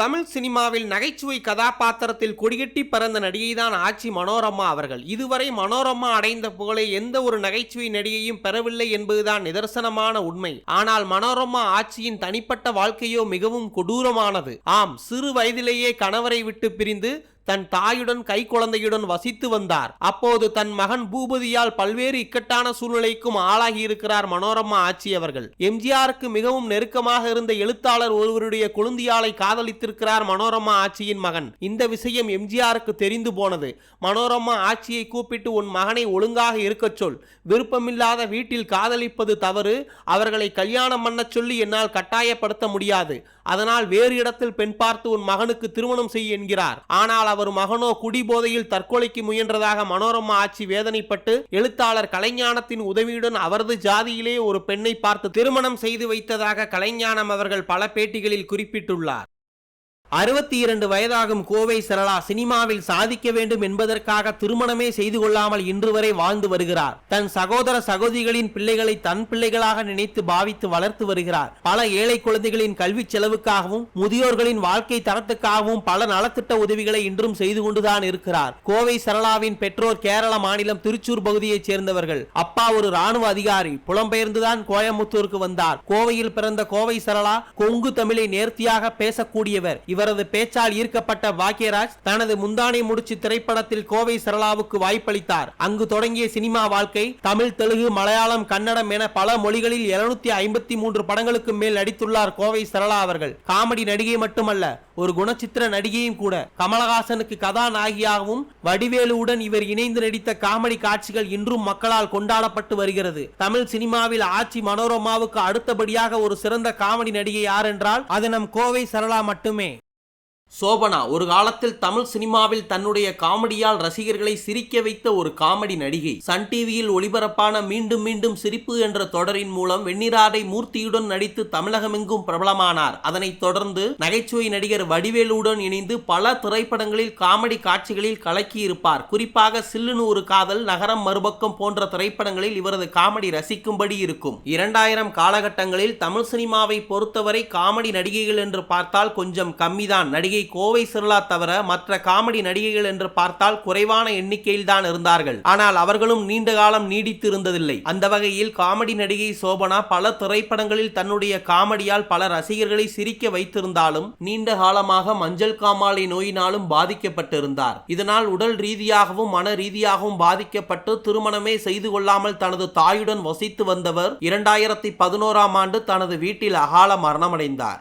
தமிழ் சினிமாவில் நகைச்சுவை கதாபாத்திரத்தில் கொடிகட்டி பறந்த நடிகைதான் ஆச்சி மனோரமா அவர்கள். இதுவரை மனோரமா அடைந்த புகழை எந்த ஒரு நகைச்சுவை நடிகையும் பெறவில்லை என்பதுதான் நிதர்சனமான உண்மை. ஆனால் மனோரமா ஆட்சியின் தனிப்பட்ட வாழ்க்கையோ மிகவும் கொடூரமானது. ஆம் சிறு வயதிலேயே கணவரை விட்டு பிரிந்து தன் தாயுடன் கை குழந்தையுடன் வசித்து வந்தார். அப்போது தன் மகன் பூபதியால் பல்வேறு இக்கட்டான சூழ்நிலைக்கும் ஆளாகி இருக்கிறார் மனோரமா ஆட்சி அவர்கள். எம்ஜிஆருக்கு மிகவும் நெருக்கமாக இருந்த எழுத்தாளர் ஒருவருடைய குழந்தையாளை காதலித்திருக்கிறார் மனோரமா ஆட்சியின் மகன். இந்த விஷயம் எம்ஜிஆருக்கு தெரிந்து போனது. மனோரமா ஆட்சியை கூப்பிட்டு உன் மகனை ஒழுங்காக இருக்கச் சொல். விருப்பமில்லாத வீட்டில் காதலிப்பது தவறு. அவர்களை கல்யாணம் பண்ணச் சொல்லி என்னால் கட்டாயப்படுத்த முடியாது. அதனால் வேறு இடத்தில் பெண் பார்த்து உன் மகனுக்கு திருமணம் செய் என்கிறார். ஆனால் அவர் மகனோ குடிபோதையில் தற்கொலைக்கு முயன்றதாக மனோரமா ஆட்சி வேதனைப்பட்டு எழுத்தாளர் கலைஞானத்தின் உதவியுடன் அவரது ஜாதியிலே ஒரு பெண்ணை பார்த்து திருமணம் செய்து வைத்ததாக கலைஞானம் அவர்கள் பல பேட்டிகளில் குறிப்பிட்டுள்ளார். அறுபத்தி இரண்டு வயதாகும் கோவை சரளா சினிமாவில் சாதிக்க வேண்டும் என்பதற்காக திருமணமே செய்து கொள்ளாமல் இன்று வரை வாழ்ந்து வருகிறார். தன் சகோதர சகோதரிகளின் பிள்ளைகளை தன் பிள்ளைகளாக நினைத்து பாவித்து வளர்த்து வருகிறார். பல ஏழை குழந்தைகளின் கல்வி செலவுக்காகவும் முதியோர்களின் வாழ்க்கை தரத்துக்காகவும் பல நலத்திட்ட உதவிகளை இன்றும் செய்து கொண்டுதான் இருக்கிறார். கோவை சரளாவின் பெற்றோர் கேரள மாநிலம் திருச்சூர் பகுதியைச் சேர்ந்தவர்கள். அப்பா ஒரு ராணுவ அதிகாரி புலம்பெயர்ந்துதான் கோயம்புத்தூருக்கு வந்தார். கோவையில் பிறந்த கோவை சரளா கொங்கு தமிழை நேர்த்தியாக பேசக்கூடியவர். இவர் இவரது பேச்சால் ஈர்க்கப்பட்ட பாக்யராஜ் தனது முந்தானை முடிச்சு திரைப்படத்தில் கோவை சரளாவுக்கு வாய்ப்பளித்தார். அங்கு தொடங்கிய சினிமா வாழ்க்கை தமிழ் தெலுங்கு மலையாளம் கன்னடம் என பல மொழிகளில் 753 ஐம்பத்தி மூன்று படங்களுக்கு மேல் நடித்துள்ளார் கோவை சரளா அவர்கள். காமெடி நடிகை மட்டுமல்ல ஒரு குணச்சித்திர நடிகையும் கூட. கமலஹாசனுக்கு கதாநாயகியாகவும் வடிவேலுவுடன் இவர் இணைந்து நடித்த காமெடி காட்சிகள் இன்றும் மக்களால் கொண்டாடப்பட்டு வருகிறது. தமிழ் சினிமாவில் ஆட்சி மனோரமாவுக்கு அடுத்தபடியாக ஒரு சிறந்த காமெடி நடிகை யார் என்றால் அது நம் கோவை சரளா மட்டுமே. சோபனா ஒரு காலத்தில் தமிழ் சினிமாவில் தன்னுடைய காமெடியால் ரசிகர்களை சிரிக்க வைத்த ஒரு காமெடி நடிகை. சன் டிவியில் ஒளிபரப்பான மீண்டும் மீண்டும் சிரிப்பு என்ற தொடரின் மூலம் வெண்ணிராடை மூர்த்தியுடன் நடித்து தமிழகமெங்கும் பிரபலமானார். அதனைத் தொடர்ந்து நகைச்சுவை நடிகர் வடிவேலுடன் இணைந்து பல திரைப்படங்களில் காமெடி காட்சிகளில் கலக்கியிருப்பார். குறிப்பாக சில்லுன்னு ஒரு காதல் நகரம் மறுபக்கம் போன்ற திரைப்படங்களில் இவரது காமெடி ரசிக்கும்படி இருக்கும். இரண்டாயிரம் காலகட்டங்களில் தமிழ் சினிமாவை பொறுத்தவரை காமெடி நடிகைகள் என்று பார்த்தால் கொஞ்சம் கம்மிதான். நடிகை நடிகை கோவை சிர்லா தவிர மற்ற காமெடி நடிகைகள் என்று பார்த்தால் குறைவான எண்ணிக்கையில் தான் இருந்தார்கள். ஆனால் அவர்களும் நீண்ட காலம் நீடித்து இருந்ததில்லை அந்த வகையில் காமெடி நடிகை சோபனா பல திரைப்படங்களில் தன்னுடைய காமெடியால் பல ரசிகர்களை சிரிக்க வைத்திருந்தாலும் நீண்ட காலமாக மஞ்சள் காமாலை நோயினாலும் பாதிக்கப்பட்டிருந்தார். இதனால் உடல் ரீதியாகவும் மன ரீதியாகவும் பாதிக்கப்பட்டு திருமணமே செய்து கொள்ளாமல் தனது தாயுடன் வசித்து வந்தவர் இரண்டாயிரத்தி பதினோராம் ஆண்டு தனது வீட்டில் அகால மரணமடைந்தார்.